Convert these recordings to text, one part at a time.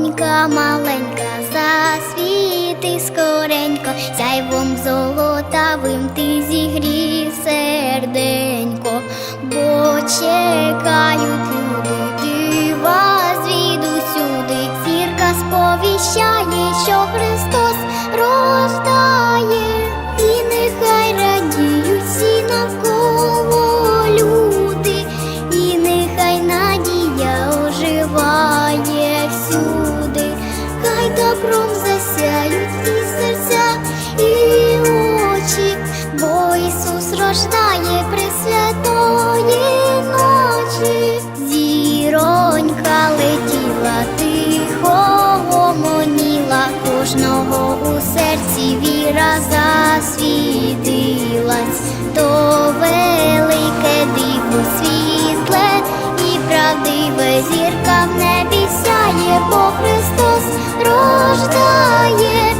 Донька маленька, засвіти скоренько, сяйвом золотавим ти зігрій серденько, бо чекають. засвітилась, то велике диво світле і правдиве зірка в небі сяє, бо Христос рождає.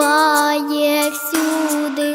буває всюди.